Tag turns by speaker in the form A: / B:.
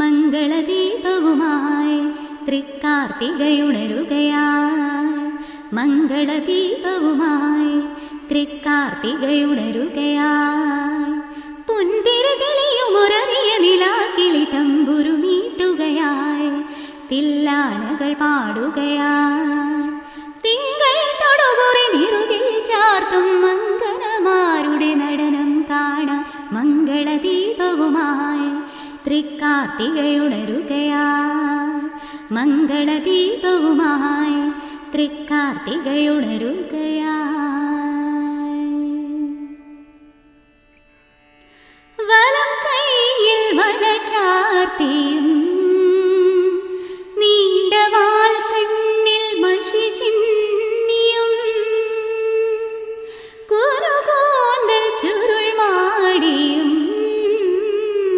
A: മംഗളദീപവുമായി തൃക്കാർത്തികയുണരുകയായി മംഗളദീപവുമായി തൃക്കാർത്തികയുണരുകയായി പുന്തിരതെളിയുമൊരറിയ നിലാക്കിളി തമ്പുരുമീട്ടുകയായി തില്ലാനകൾ പാടുകയായി തിങ്കൾ തൊടുപുറി നിറുകിൽ ചാർത്തും മംഗളമാരുടെ നടനം കാണാം മംഗളദീപവുമായി തൃക്കാർത്തികയുണരുകയാ മംഗളദീപവുമായി തൃക്കാർത്തികയുണരുകയാ വലം കൈയിൽ വള